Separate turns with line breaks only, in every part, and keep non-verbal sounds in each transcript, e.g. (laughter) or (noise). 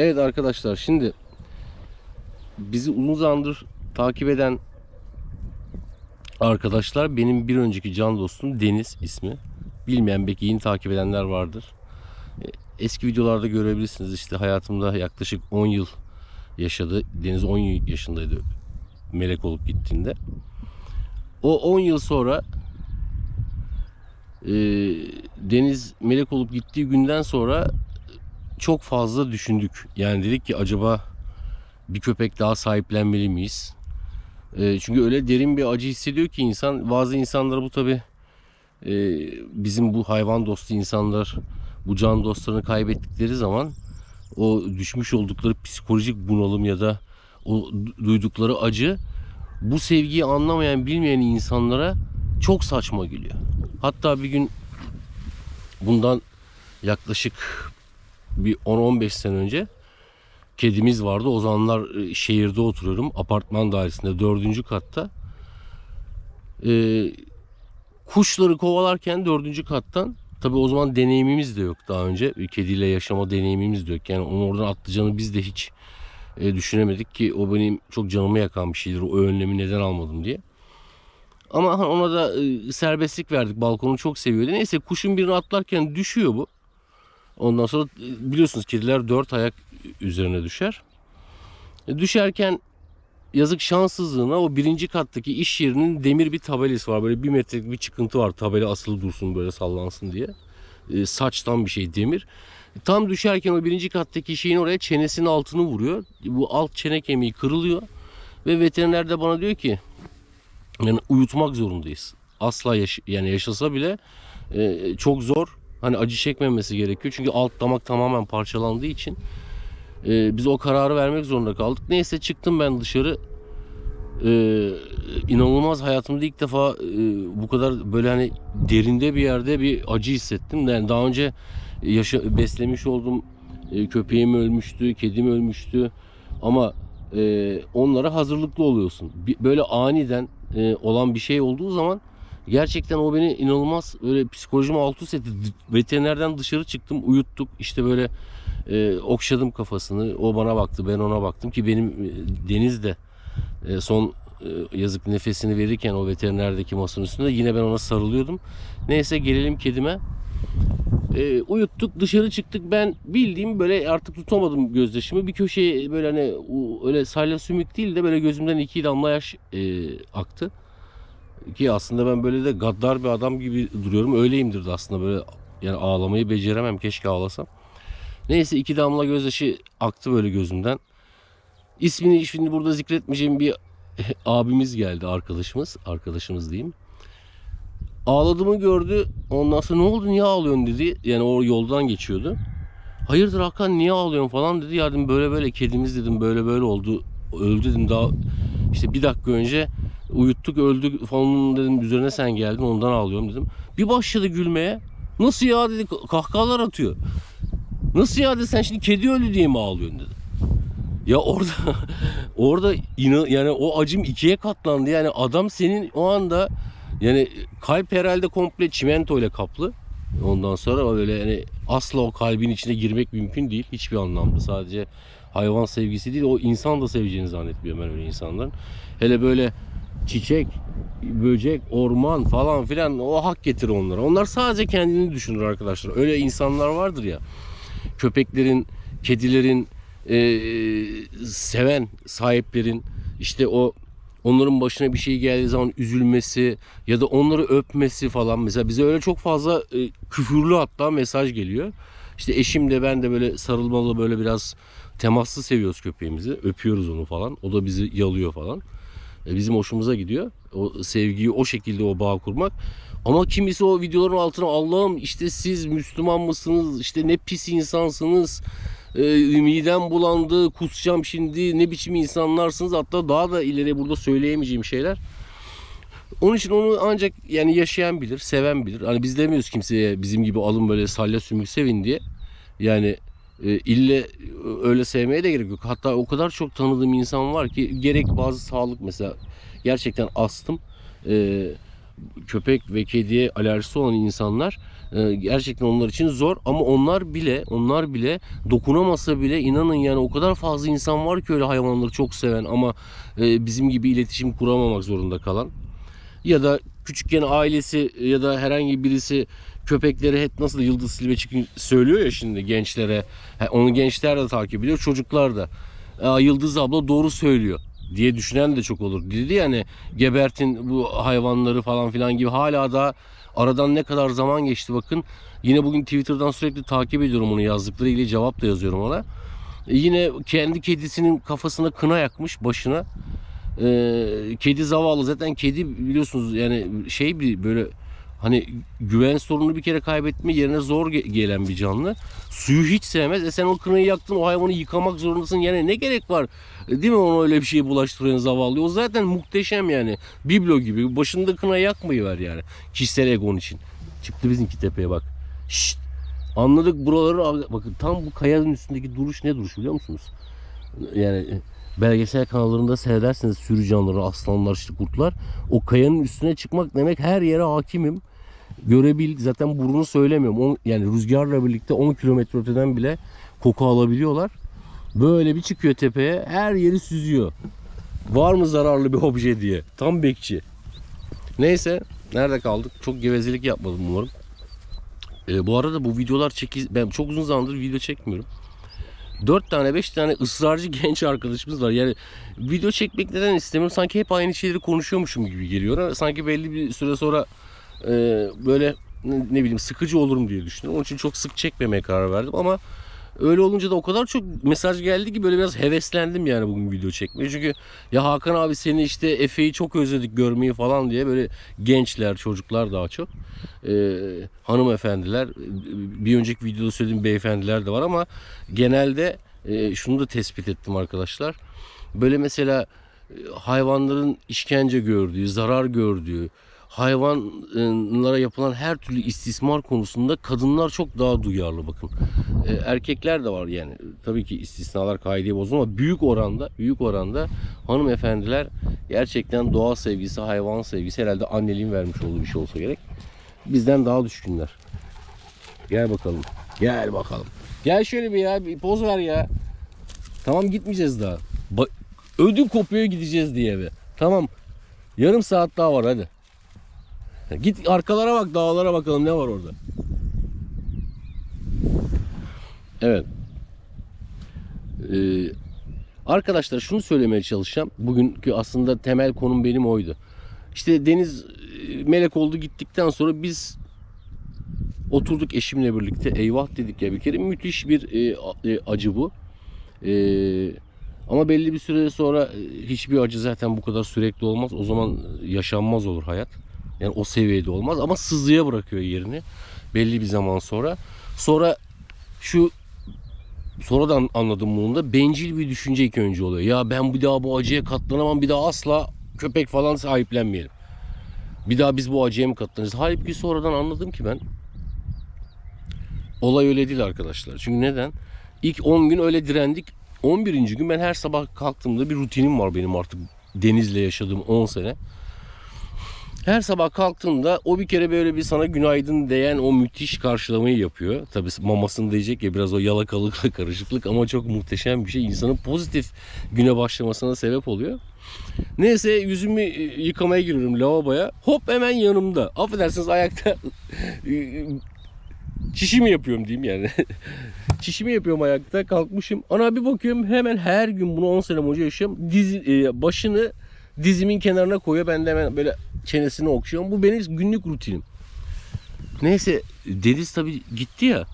Evet arkadaşlar şimdi bizi uzun zamandır takip eden arkadaşlar benim bir önceki can dostum Deniz ismi. Bilmeyen belki yeni takip edenler vardır. E, Eski videolarda görebilirsiniz işte hayatımda yaklaşık 10 yıl yaşadı. Deniz 10 yaşındaydı melek olup gittiğinde. O 10 yıl sonra e, Deniz melek olup gittiği günden sonra çok fazla düşündük. Yani dedik ki acaba bir köpek daha sahiplenmeli miyiz? E, çünkü öyle derin bir acı hissediyor ki insan. Bazı insanlara bu tabi bizim bu hayvan dostu insanlar bu can dostlarını kaybettikleri zaman o düşmüş oldukları psikolojik bunalım ya da o du- duydukları acı bu sevgiyi anlamayan bilmeyen insanlara çok saçma geliyor. Hatta bir gün bundan yaklaşık bir 10-15 sene önce kedimiz vardı. O zamanlar e, şehirde oturuyorum. Apartman dairesinde dördüncü katta. Ee, kuşları kovalarken dördüncü kattan tabi o zaman deneyimimiz de yok daha önce. Kediyle yaşama deneyimimiz de yok. Yani onu oradan atlayacağını biz de hiç e, düşünemedik ki o benim çok canımı yakan bir şeydir. O önlemi neden almadım diye. Ama ona da e, serbestlik verdik. Balkonu çok seviyordu. Neyse kuşun birini atlarken düşüyor bu. Ondan sonra e, biliyorsunuz kediler dört ayak üzerine düşer. E, düşerken yazık şanssızlığına o birinci kattaki iş yerinin demir bir tabelası var. Böyle bir metrelik bir çıkıntı var. Tabela asılı dursun böyle sallansın diye. E, saçtan bir şey demir. Tam düşerken o birinci kattaki şeyin oraya çenesinin altını vuruyor. Bu alt çene kemiği kırılıyor. Ve veteriner de bana diyor ki yani uyutmak zorundayız. Asla yaş yani yaşasa bile e, çok zor. Hani acı çekmemesi gerekiyor. Çünkü alt damak tamamen parçalandığı için e, biz o kararı vermek zorunda kaldık. Neyse çıktım ben dışarı. E, inanılmaz hayatımda ilk defa e, bu kadar böyle hani derinde bir yerde bir acı hissettim. Yani daha önce yaşa, beslemiş olduğum e, köpeğim ölmüştü, kedim ölmüştü. Ama e, onlara hazırlıklı oluyorsun. Bir- böyle aniden e, olan bir şey olduğu zaman gerçekten o beni inanılmaz böyle psikolojimi alt üst etti. Veterinerden dışarı çıktım, uyuttuk. İşte böyle e, okşadım kafasını. O bana baktı, ben ona baktım ki benim e, Deniz de e, son e, yazık nefesini verirken o veterinerdeki masanın üstünde yine ben ona sarılıyordum. Neyse gelelim kedime. E, uyuttuk dışarı çıktık ben bildiğim böyle artık tutamadım gözyaşımı bir köşeye böyle hani öyle salya sümük değil de böyle gözümden iki damla yaş e, aktı. Ki aslında ben böyle de gaddar bir adam gibi duruyorum öyleyimdir de aslında böyle yani ağlamayı beceremem keşke ağlasam. Neyse iki damla gözyaşı aktı böyle gözümden. İsmini şimdi burada zikretmeyeceğim bir (laughs) abimiz geldi arkadaşımız arkadaşımız diyeyim. Ağladığımı gördü. Ondan sonra ne oldu niye ağlıyorsun dedi. Yani o yoldan geçiyordu. Hayırdır Hakan niye ağlıyorsun falan dedi. Ya dedim böyle böyle kedimiz dedim böyle böyle oldu. Öldü dedim daha işte bir dakika önce uyuttuk öldü falan dedim üzerine sen geldin ondan ağlıyorum dedim. Bir başladı gülmeye. Nasıl ya dedi kahkahalar atıyor. Nasıl ya dedi sen şimdi kedi öldü diye mi ağlıyorsun dedi. Ya orada (laughs) orada inan yani o acım ikiye katlandı. Yani adam senin o anda yani kalp herhalde komple çimento ile kaplı. Ondan sonra böyle yani asla o kalbin içine girmek mümkün değil. Hiçbir anlamda. Sadece hayvan sevgisi değil o insan da seveceğini zannetmiyorum ben öyle insanların. Hele böyle çiçek, böcek, orman falan filan o hak getirir onlara. Onlar sadece kendini düşünür arkadaşlar. Öyle insanlar vardır ya. Köpeklerin, kedilerin e, seven sahiplerin işte o onların başına bir şey geldiği zaman üzülmesi ya da onları öpmesi falan mesela bize öyle çok fazla e, küfürlü hatta mesaj geliyor. İşte eşim de ben de böyle sarılmalı böyle biraz temaslı seviyoruz köpeğimizi. Öpüyoruz onu falan. O da bizi yalıyor falan. E, bizim hoşumuza gidiyor. O sevgiyi o şekilde o bağ kurmak. Ama kimisi o videoların altına Allah'ım işte siz Müslüman mısınız? İşte ne pis insansınız. E, midem bulandı, kusacağım şimdi. Ne biçim insanlarsınız? Hatta daha da ileri burada söyleyemeyeceğim şeyler. Onun için onu ancak yani yaşayan bilir, seven bilir. Hani biz demiyoruz kimseye bizim gibi alın böyle salya sümük sevin diye. Yani e, ille öyle sevmeye de gerek yok. Hatta o kadar çok tanıdığım insan var ki gerek bazı sağlık mesela gerçekten astım. E, köpek ve kediye alerjisi olan insanlar gerçekten onlar için zor ama onlar bile onlar bile dokunamasa bile inanın yani o kadar fazla insan var ki öyle hayvanları çok seven ama e, bizim gibi iletişim kuramamak zorunda kalan ya da küçükken ailesi ya da herhangi birisi köpekleri hep nasıl Yıldız Silve çıkın söylüyor ya şimdi gençlere. Onu gençler de takip ediyor, çocuklar da. Aa, Yıldız abla doğru söylüyor diye düşünen de çok olur. Dedi yani gebertin bu hayvanları falan filan gibi hala da aradan ne kadar zaman geçti bakın. Yine bugün Twitter'dan sürekli takip ediyorum onu yazdıkları ile cevap da yazıyorum ona. E, Yine kendi kedisinin kafasına kına yakmış başına. Ee, kedi zavallı zaten kedi biliyorsunuz yani şey bir böyle hani güven sorununu bir kere kaybetme yerine zor ge- gelen bir canlı. Suyu hiç sevmez. E sen o kınayı yaktın o hayvanı yıkamak zorundasın. Yani ne gerek var? E, Değil mi ona öyle bir şey bulaştıran zavallı? O zaten muhteşem yani. Biblo gibi. Başında kına yakmayı ver yani. Kişisel egon için. Çıktı bizimki tepeye bak. Şşt. Anladık buraları bakın tam bu kayanın üstündeki duruş ne duruş biliyor musunuz? Yani e, belgesel kanallarında seyredersiniz sürü canlıları, aslanlar, işte kurtlar. O kayanın üstüne çıkmak demek her yere hakimim. Görebil zaten burunu söylemiyorum. On, yani rüzgarla birlikte 10 kilometre öteden bile koku alabiliyorlar. Böyle bir çıkıyor tepeye her yeri süzüyor. Var mı zararlı bir (laughs) obje diye. Tam bekçi. Neyse nerede kaldık? Çok gevezelik yapmadım umarım. Ee, bu arada bu videolar çeki ben çok uzun zamandır video çekmiyorum. 4 tane 5 tane ısrarcı (laughs) genç arkadaşımız var. Yani video çekmek neden istemiyorum? Sanki hep aynı şeyleri konuşuyormuşum gibi geliyor. Sanki belli bir süre sonra e, böyle ne, bileyim sıkıcı olurum diye düşünüyorum. Onun için çok sık çekmemeye karar verdim ama öyle olunca da o kadar çok mesaj geldi ki böyle biraz heveslendim yani bugün video çekmeye. Çünkü ya Hakan abi seni işte Efe'yi çok özledik görmeyi falan diye böyle gençler, çocuklar daha çok. e, hanımefendiler, bir önceki videoda söylediğim beyefendiler de var ama genelde e, şunu da tespit ettim arkadaşlar. Böyle mesela e, hayvanların işkence gördüğü, zarar gördüğü, hayvanlara yapılan her türlü istismar konusunda kadınlar çok daha duyarlı bakın. E, erkekler de var yani. Tabii ki istisnalar kaideyi bozulur ama büyük oranda, büyük oranda hanımefendiler gerçekten doğa sevgisi, hayvan sevgisi herhalde anneliğin vermiş olduğu bir şey olsa gerek. Bizden daha düşkünler. Gel bakalım. Gel bakalım. Gel şöyle bir ya bir poz ver ya. Tamam gitmeyeceğiz daha. Ba- ödüm kopuyor gideceğiz diye be. Tamam. Yarım saat daha var hadi. Git arkalara bak dağlara bakalım ne var orada. Evet. Ee, arkadaşlar şunu söylemeye çalışacağım. Bugünkü aslında temel konum benim oydu. İşte deniz e, melek oldu gittikten sonra biz oturduk eşimle birlikte. Eyvah dedik ya bir kere müthiş bir e, e, acı bu. E, ama belli bir süre sonra e, hiçbir acı zaten bu kadar sürekli olmaz. O zaman yaşanmaz olur hayat. Yani o seviyede olmaz ama sızıya bırakıyor yerini belli bir zaman sonra. Sonra şu sonradan anladım bunu da bencil bir düşünce ilk önce oluyor. Ya ben bir daha bu acıya katlanamam bir daha asla köpek falan sahiplenmeyelim. Bir daha biz bu acıya mı katlanacağız? Halbuki sonradan anladım ki ben olay öyle değil arkadaşlar. Çünkü neden? İlk 10 gün öyle direndik. 11. gün ben her sabah kalktığımda bir rutinim var benim artık denizle yaşadığım 10 sene. Her sabah kalktığımda o bir kere böyle bir sana günaydın diyen o müthiş karşılamayı yapıyor. Tabii mamasını diyecek ya biraz o yalakalıkla karışıklık ama çok muhteşem bir şey. İnsanın pozitif güne başlamasına sebep oluyor. Neyse yüzümü e, yıkamaya giriyorum lavaboya. Hop hemen yanımda. Affedersiniz ayakta e, çişi mi yapıyorum diyeyim yani. (laughs) Çişimi yapıyorum ayakta kalkmışım. Ana bir bakıyorum hemen her gün bunu 10 sene boyunca yaşıyorum. Dizi, e, başını dizimin kenarına koyuyor. Ben de hemen böyle çenesini okşuyorum. Bu benim günlük rutinim. Neyse Deniz tabii gitti ya.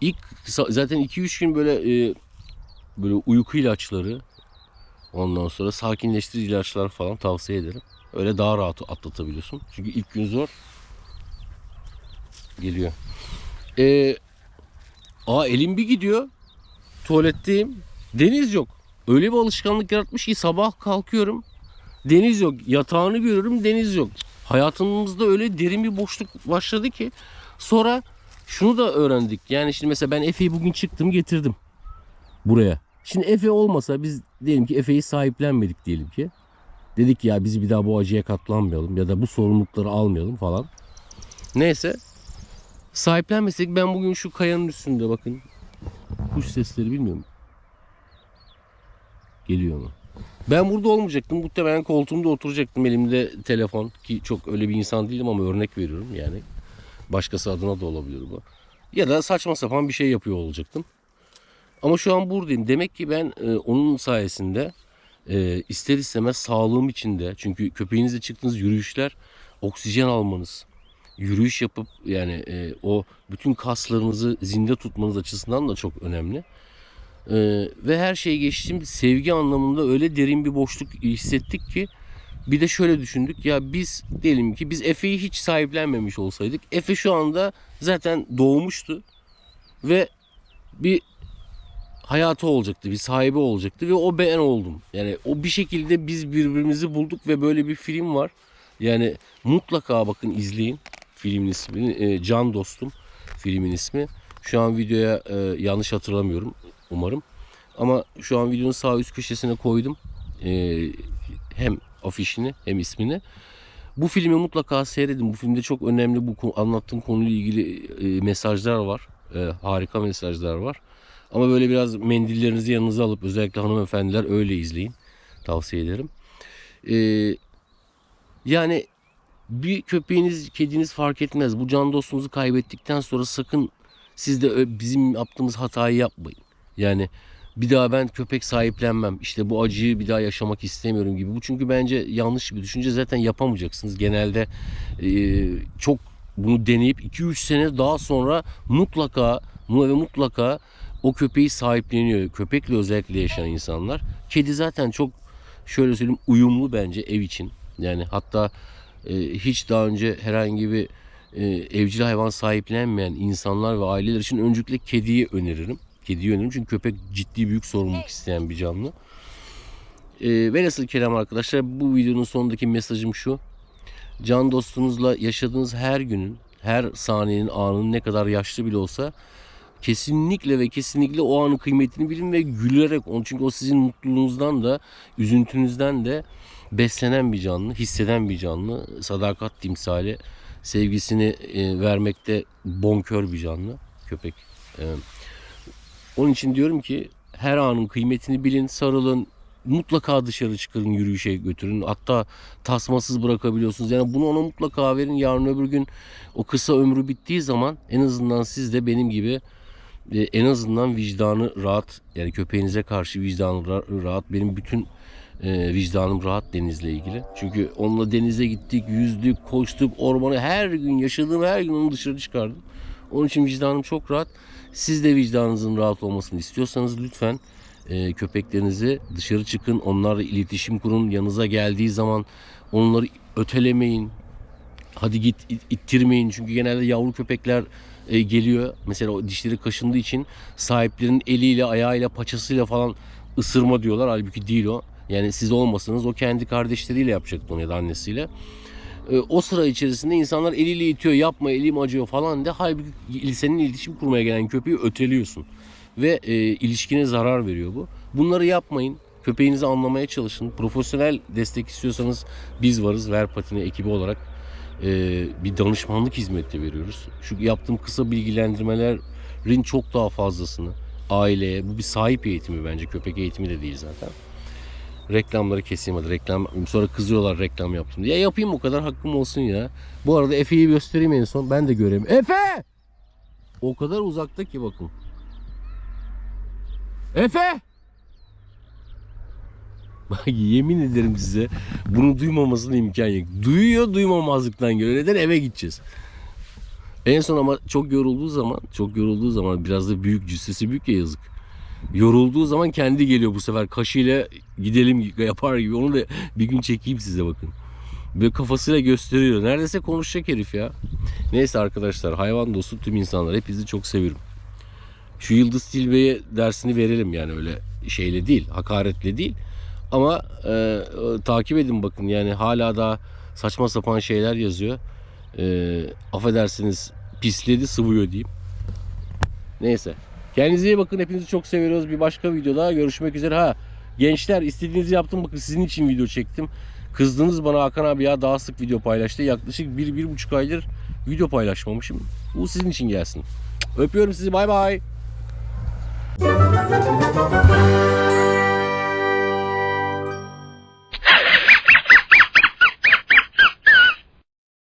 İlk zaten 2-3 gün böyle e, böyle uyku ilaçları ondan sonra sakinleştirici ilaçlar falan tavsiye ederim. Öyle daha rahat atlatabiliyorsun. Çünkü ilk gün zor. Geliyor. Ee, aa elim bir gidiyor. Tuvaletteyim. Deniz yok. Öyle bir alışkanlık yaratmış ki sabah kalkıyorum. Deniz yok. Yatağını görüyorum deniz yok. Hayatımızda öyle derin bir boşluk başladı ki. Sonra şunu da öğrendik. Yani şimdi mesela ben Efe'yi bugün çıktım getirdim. Buraya. Şimdi Efe olmasa biz diyelim ki Efe'yi sahiplenmedik diyelim ki. Dedik ya biz bir daha bu acıya katlanmayalım ya da bu sorumlulukları almayalım falan. Neyse. Sahiplenmesek ben bugün şu kayanın üstünde bakın. Kuş sesleri bilmiyorum. Geliyor mu? Ben burada olmayacaktım. Muhtemelen koltuğumda oturacaktım. Elimde telefon ki çok öyle bir insan değilim ama örnek veriyorum yani. Başkası adına da olabilir bu. Ya da saçma sapan bir şey yapıyor olacaktım. Ama şu an buradayım. Demek ki ben e, onun sayesinde e, ister istemez sağlığım içinde çünkü köpeğinizle çıktığınız yürüyüşler oksijen almanız, yürüyüş yapıp yani e, o bütün kaslarınızı zinde tutmanız açısından da çok önemli. E, ve her şeyi geçtim sevgi anlamında öyle derin bir boşluk hissettik ki bir de şöyle düşündük ya biz diyelim ki biz Efe'yi hiç sahiplenmemiş olsaydık Efe şu anda zaten doğmuştu ve bir hayatı olacaktı, bir sahibi olacaktı ve o ben oldum. Yani o bir şekilde biz birbirimizi bulduk ve böyle bir film var. Yani mutlaka bakın izleyin filmin ismini. e, Can Dostum filmin ismi. Şu an videoya e, yanlış hatırlamıyorum umarım. Ama şu an videonun sağ üst köşesine koydum. E, hem afişini hem ismini. Bu filmi mutlaka seyredin. Bu filmde çok önemli bu anlattığım konuyla ilgili e, mesajlar var. E, harika mesajlar var. Ama böyle biraz mendillerinizi yanınıza alıp özellikle hanımefendiler öyle izleyin. Tavsiye ederim. Ee, yani bir köpeğiniz, kediniz fark etmez. Bu can dostunuzu kaybettikten sonra sakın siz de bizim yaptığımız hatayı yapmayın. Yani bir daha ben köpek sahiplenmem. İşte bu acıyı bir daha yaşamak istemiyorum gibi. Bu çünkü bence yanlış bir düşünce. Zaten yapamayacaksınız. Genelde e, çok bunu deneyip 2-3 sene daha sonra mutlaka mu- ve mutlaka o köpeği sahipleniyor. Köpekle özellikle yaşayan insanlar. Kedi zaten çok şöyle söyleyeyim uyumlu bence ev için. Yani hatta e, hiç daha önce herhangi bir e, evcil hayvan sahiplenmeyen insanlar ve aileler için öncelikle kediyi öneririm. Kediyi öneririm çünkü köpek ciddi büyük sorumluluk isteyen bir canlı. E, velhasıl kelam arkadaşlar bu videonun sonundaki mesajım şu. Can dostunuzla yaşadığınız her günün, her saniyenin, anının ne kadar yaşlı bile olsa kesinlikle ve kesinlikle o anın kıymetini bilin ve gülerek onu çünkü o sizin mutluluğunuzdan da üzüntünüzden de beslenen bir canlı, hisseden bir canlı, sadakat timsali, sevgisini e, vermekte bonkör bir canlı köpek. E, onun için diyorum ki her anın kıymetini bilin, sarılın, mutlaka dışarı çıkarın, yürüyüşe götürün. Hatta tasmasız bırakabiliyorsunuz. Yani bunu ona mutlaka verin. Yarın öbür gün o kısa ömrü bittiği zaman en azından siz de benim gibi e, en azından vicdanı rahat yani köpeğinize karşı vicdanı ra- rahat benim bütün e, vicdanım rahat denizle ilgili. Çünkü onunla denize gittik, yüzdük, koştuk, ormanı her gün yaşadığım her gün onu dışarı çıkardım. Onun için vicdanım çok rahat. Siz de vicdanınızın rahat olmasını istiyorsanız lütfen e, köpeklerinizi dışarı çıkın, onlarla iletişim kurun. Yanınıza geldiği zaman onları ötelemeyin. Hadi git it- ittirmeyin çünkü genelde yavru köpekler e, geliyor. Mesela o dişleri kaşındığı için sahiplerinin eliyle, ayağıyla, paçasıyla falan ısırma diyorlar. Halbuki değil o. Yani siz olmasanız o kendi kardeşleriyle yapacaktı onu ya da annesiyle. E, o sıra içerisinde insanlar eliyle itiyor, yapma elim acıyor falan de. Halbuki senin iletişim kurmaya gelen köpeği öteliyorsun. Ve e, ilişkine zarar veriyor bu. Bunları yapmayın. Köpeğinizi anlamaya çalışın. Profesyonel destek istiyorsanız biz varız. Ver Patine ekibi olarak e, bir danışmanlık hizmeti veriyoruz. Şu yaptığım kısa bilgilendirmelerin çok daha fazlasını aileye, bu bir sahip eğitimi bence. Köpek eğitimi de değil zaten. Reklamları keseyim hadi reklam sonra kızıyorlar reklam yaptım diye. Ya yapayım o kadar hakkım olsun ya. Bu arada Efe'yi göstereyim en son. Ben de göreyim. Efe! O kadar uzakta ki bakın. Efe! Bak yemin ederim size bunu duymamasına imkan yok. Duyuyor duymamazlıktan geliyor. Neden eve gideceğiz? En son ama çok yorulduğu zaman, çok yorulduğu zaman biraz da büyük cüssesi büyük ya yazık. Yorulduğu zaman kendi geliyor bu sefer kaşıyla gidelim yapar gibi. Onu da bir gün çekeyim size bakın. Böyle kafasıyla gösteriyor. Neredeyse konuşacak herif ya. Neyse arkadaşlar hayvan dostu tüm insanlar hepinizi çok seviyorum. Şu Yıldız Tilbe'ye dersini verelim yani öyle şeyle değil, hakaretle değil. Ama e, takip edin bakın yani hala da saçma sapan şeyler yazıyor. E, affedersiniz pisledi sıvıyor diyeyim. Neyse. Kendinize iyi bakın. Hepinizi çok seviyoruz. Bir başka videoda görüşmek üzere. Ha gençler istediğinizi yaptım. Bakın sizin için video çektim. Kızdınız bana Hakan abi ya daha sık video paylaştı. Yaklaşık bir, bir buçuk aydır video paylaşmamışım. Bu sizin için gelsin. Öpüyorum sizi bay bay.